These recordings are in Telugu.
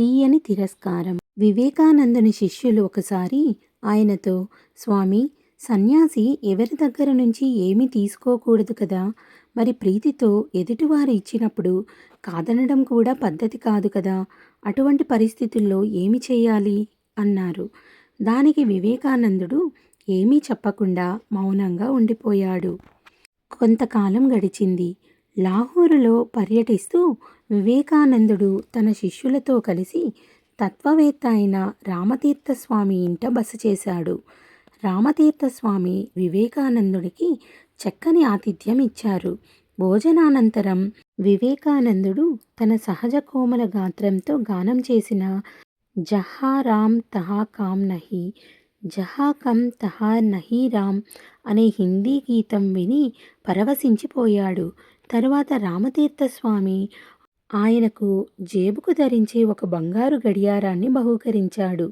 తీయని తిరస్కారం. వివేకానందుని శిష్యులు ఒకసారి ఆయనతో స్వామి సన్యాసి ఎవరి దగ్గర నుంచి ఏమీ తీసుకోకూడదు కదా? మరి ప్రీతితో ఎదుటివారు ఇచ్చినప్పుడు కాదనడం కూడా పద్ధతి కాదు కదా? అటువంటి పరిస్థితుల్లో ఏమి చేయాలి అన్నారు. దానికి వివేకానందుడు ఏమీ చెప్పకుండా మౌనంగా ఉండిపోయాడు. కొంతకాలం గడిచింది. లాహోరులో పర్యటిస్తూ వివేకానందుడు తన శిష్యులతో కలిసి తత్వవేత్త అయిన రామతీర్థస్వామి ఇంట బస చేశాడు. రామతీర్థస్వామి వివేకానందుడికి చక్కని ఆతిథ్యం ఇచ్చారు. భోజనానంతరం వివేకానందుడు తన సహజ కోమల గాత్రంతో గానం చేసిన జహారామ్ తహా కామ్ నహి జహా కమ్ తహా నహి రామ్ అనే హిందీ గీతం విని పరవశించిపోయాడు. తరువాత రామతీర్థస్వామి ఆయనకు జేబుకు ధరించే ఒక బంగారు గడియారాన్ని బహూకరించాడు.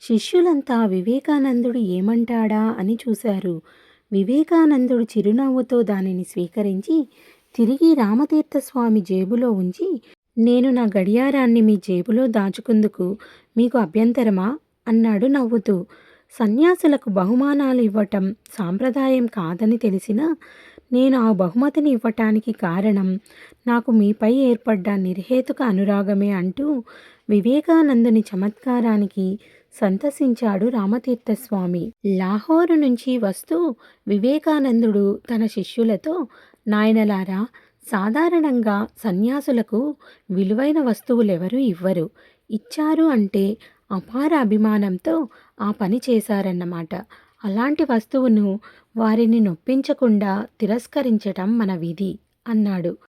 శిష్యులంతా వివేకానందుడు ఏమంటాడా అని చూశారు. వివేకానందుడు చిరునవ్వుతో దానిని స్వీకరించి తిరిగి రామతీర్థస్వామి జేబులో ఉంచి నేను నా గడియారాన్ని మీ జేబులో దాచుకుందుకు మీకు అభ్యంతరమా? అన్నాడు నవ్వుతూ. సన్యాసులకు బహుమానాలు ఇవ్వటం సాంప్రదాయం కాదని తెలిసినా నేను ఆ బహుమతిని ఇవ్వటానికి కారణం నాకు మీపై ఏర్పడ్డ నిర్హేతుక అనురాగమే అంటూ వివేకానందుని చమత్కారానికి సంతసించాడు రామతీర్థస్వామి. లాహోరు నుంచి వస్తూ వివేకానందుడు తన శిష్యులతో నాయనలారా సాధారణంగా సన్యాసులకు విలువైన వస్తువులెవరూ ఇవ్వరు. ఇచ్చారు అంటే అపార అభిమానంతో ఆ పని చేశారన్నమాట. అలాంటి వస్తువును వారిని నొప్పించకుండా తిరస్కరించటం మన విధి అన్నాడు.